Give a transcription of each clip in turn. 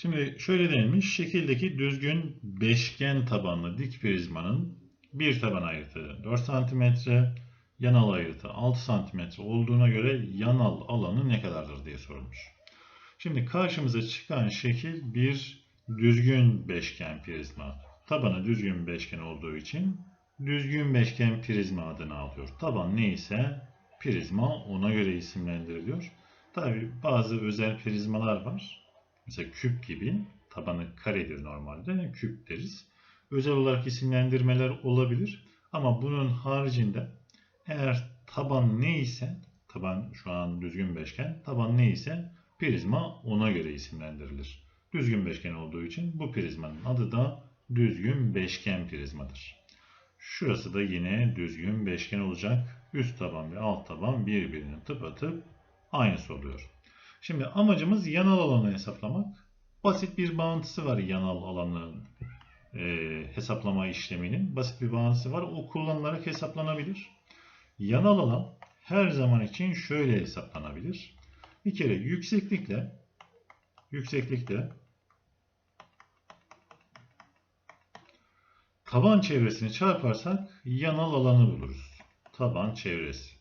Şimdi şöyle denilmiş. Şekildeki düzgün beşgen tabanlı dik prizmanın bir taban ayrıtı 4 cm, yanal ayrıtı 6 cm olduğuna göre yanal alanı ne kadardır diye sorulmuş. Şimdi karşımıza çıkan şekil bir düzgün beşgen prizma. Tabanı düzgün beşgen olduğu için düzgün beşgen prizma adını alıyor. Taban neyse prizma ona göre isimlendiriliyor. Tabi bazı özel prizmalar var. Mesela küp gibi tabanı karedir normalde küp deriz. Özel olarak isimlendirmeler olabilir. Ama bunun haricinde eğer taban neyse taban şu an düzgün beşgen taban neyse prizma ona göre isimlendirilir. Düzgün beşgen olduğu için bu prizmanın adı da düzgün beşgen prizmadır. Şurası da yine düzgün beşgen olacak. Üst taban ve alt taban birbirinin tıpatıp aynısı oluyor. Şimdi amacımız yanal alanı hesaplamak. Basit bir bağıntısı var yanal alanın e, hesaplama işleminin. Basit bir bağıntısı var. O kullanılarak hesaplanabilir. Yanal alan her zaman için şöyle hesaplanabilir. Bir kere yükseklikle yükseklikle taban çevresini çarparsak yanal alanı buluruz. Taban çevresi.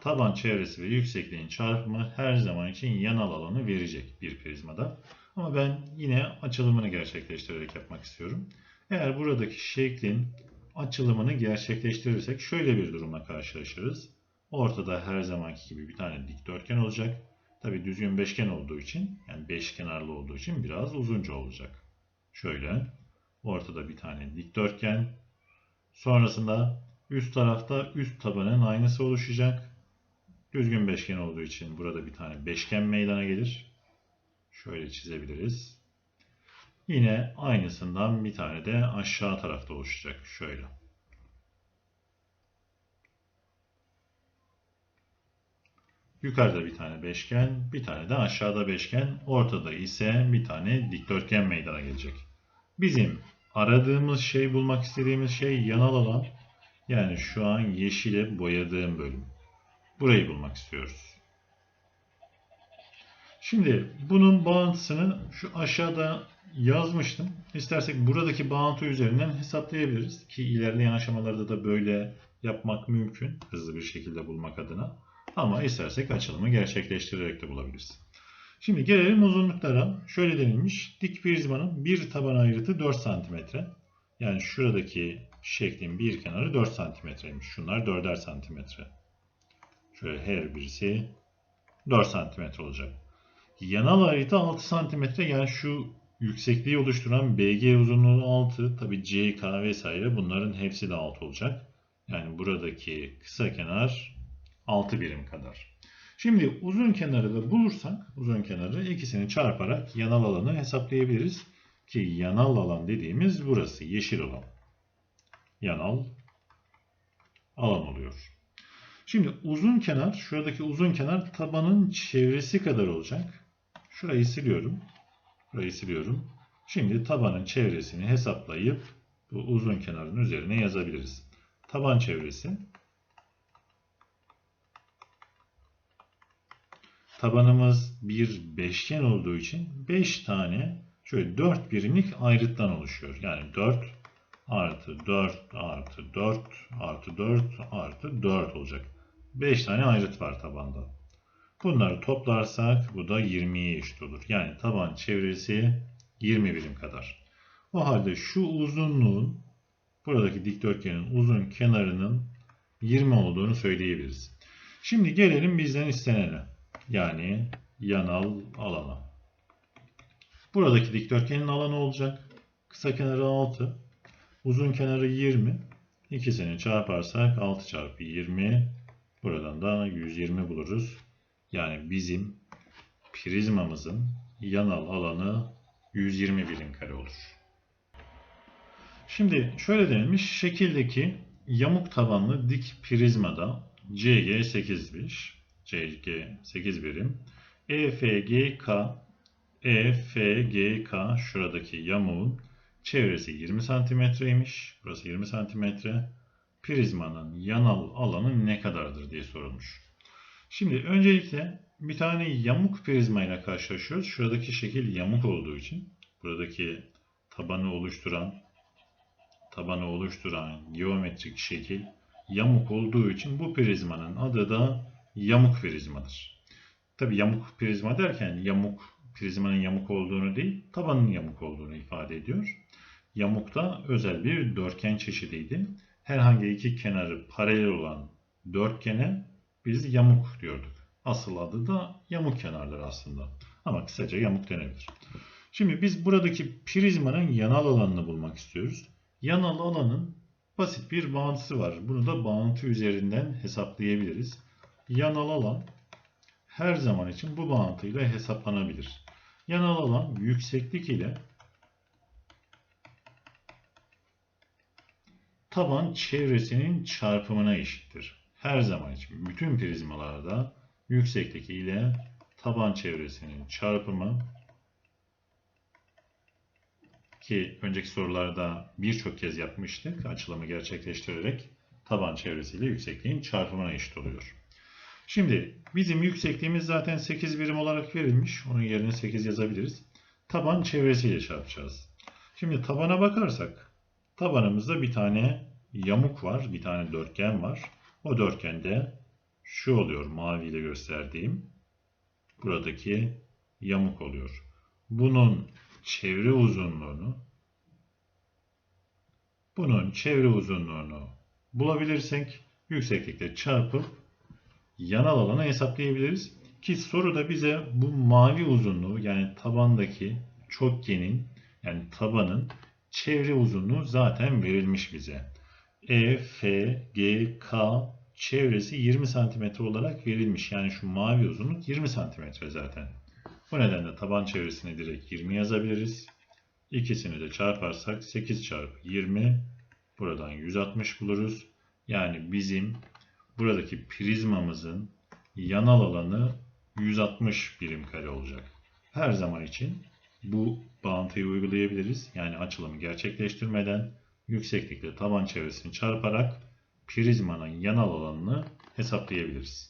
Taban çevresi ve yüksekliğin çarpımı her zaman için yanal alanı verecek bir prizmada. Ama ben yine açılımını gerçekleştirerek yapmak istiyorum. Eğer buradaki şeklin açılımını gerçekleştirirsek şöyle bir durumla karşılaşırız. Ortada her zamanki gibi bir tane dikdörtgen olacak. Tabi düzgün beşgen olduğu için yani beş kenarlı olduğu için biraz uzunca olacak. Şöyle ortada bir tane dikdörtgen. Sonrasında üst tarafta üst tabanın aynısı oluşacak. Düzgün beşgen olduğu için burada bir tane beşgen meydana gelir. Şöyle çizebiliriz. Yine aynısından bir tane de aşağı tarafta oluşacak. Şöyle. Yukarıda bir tane beşgen, bir tane de aşağıda beşgen, ortada ise bir tane dikdörtgen meydana gelecek. Bizim aradığımız şey, bulmak istediğimiz şey yanal alan. Yani şu an yeşile boyadığım bölüm. Burayı bulmak istiyoruz. Şimdi bunun bağıntısını şu aşağıda yazmıştım. İstersek buradaki bağıntı üzerinden hesaplayabiliriz. Ki ilerleyen aşamalarda da böyle yapmak mümkün. Hızlı bir şekilde bulmak adına. Ama istersek açılımı gerçekleştirerek de bulabiliriz. Şimdi gelelim uzunluklara. Şöyle denilmiş. Dik prizmanın bir taban ayrıtı 4 cm. Yani şuradaki şeklin bir kenarı 4 cm'ymiş. Şunlar 4'er cm. Şöyle her birisi 4 cm olacak. Yanal ayrıtı 6 cm. Yani şu yüksekliği oluşturan BG uzunluğu 6. Tabi CK vesaire bunların hepsi de 6 olacak. Yani buradaki kısa kenar 6 birim kadar. Şimdi uzun kenarı da bulursak uzun kenarı ikisini çarparak yanal alanı hesaplayabiliriz. Ki yanal alan dediğimiz burası yeşil olan. Yanal alan oluyor. Şimdi uzun kenar, şuradaki uzun kenar tabanın çevresi kadar olacak. Şurayı siliyorum. Burayı siliyorum. Şimdi tabanın çevresini hesaplayıp bu uzun kenarın üzerine yazabiliriz. Taban çevresi tabanımız bir beşgen olduğu için 5 tane şöyle 4 birimlik ayrıttan oluşuyor. Yani 4 artı 4 artı 4 artı 4 artı 4 olacak. 5 tane ayrıt var tabanda. Bunları toplarsak bu da 20'ye eşit olur. Yani taban çevresi 20 birim kadar. O halde şu uzunluğun buradaki dikdörtgenin uzun kenarının 20 olduğunu söyleyebiliriz. Şimdi gelelim bizden istenene. Yani yanal alana. Buradaki dikdörtgenin alanı olacak. Kısa kenarı 6. Uzun kenarı 20. İkisini çarparsak 6 çarpı 20. Buradan da 120 buluruz. Yani bizim prizmamızın yanal alanı 120 birim kare olur. Şimdi şöyle denilmiş. Şekildeki yamuk tabanlı dik prizmada CG 8'miş. CG 8 birim. EFGK EFGK şuradaki yamuğun çevresi 20 santimetreymiş. Burası 20 santimetre. Prizmanın yanal alanı ne kadardır diye sorulmuş. Şimdi öncelikle bir tane yamuk prizma ile karşılaşıyoruz. Şuradaki şekil yamuk olduğu için buradaki tabanı oluşturan tabanı oluşturan geometrik şekil yamuk olduğu için bu prizmanın adı da yamuk prizmadır. Tabi yamuk prizma derken yamuk prizmanın yamuk olduğunu değil, tabanın yamuk olduğunu ifade ediyor. Yamuk da özel bir dörtgen çeşidiydi. Herhangi iki kenarı paralel olan dörtgene biz yamuk diyorduk. Asıl adı da yamuk kenarlar aslında. Ama kısaca yamuk denebilir. Şimdi biz buradaki prizmanın yanal alanını bulmak istiyoruz. Yanal alanın basit bir bağıntısı var. Bunu da bağıntı üzerinden hesaplayabiliriz. Yanal alan her zaman için bu bağıntıyla hesaplanabilir. Yanal alan yükseklik ile taban çevresinin çarpımına eşittir. Her zaman için bütün prizmalarda yükseklik ile taban çevresinin çarpımı ki önceki sorularda birçok kez yapmıştık açılımı gerçekleştirerek taban çevresiyle yüksekliğin çarpımına eşit oluyor. Şimdi bizim yüksekliğimiz zaten 8 birim olarak verilmiş. Onun yerine 8 yazabiliriz. Taban çevresiyle çarpacağız. Şimdi tabana bakarsak tabanımızda bir tane yamuk var. Bir tane dörtgen var. O dörtgende şu oluyor maviyle gösterdiğim. Buradaki yamuk oluyor. Bunun çevre uzunluğunu bunun çevre uzunluğunu bulabilirsek yükseklikle çarpıp yanal alanı hesaplayabiliriz. Ki soruda bize bu mavi uzunluğu yani tabandaki çokgenin yani tabanın çevre uzunluğu zaten verilmiş bize. E, F, G, K çevresi 20 cm olarak verilmiş. Yani şu mavi uzunluk 20 cm zaten. Bu nedenle taban çevresini direkt 20 yazabiliriz. İkisini de çarparsak 8 çarpı 20 buradan 160 buluruz. Yani bizim buradaki prizmamızın yanal alanı 160 birim kare olacak. Her zaman için bu bağıntıyı uygulayabiliriz. Yani açılımı gerçekleştirmeden yükseklikle taban çevresini çarparak prizmanın yanal alanını hesaplayabiliriz.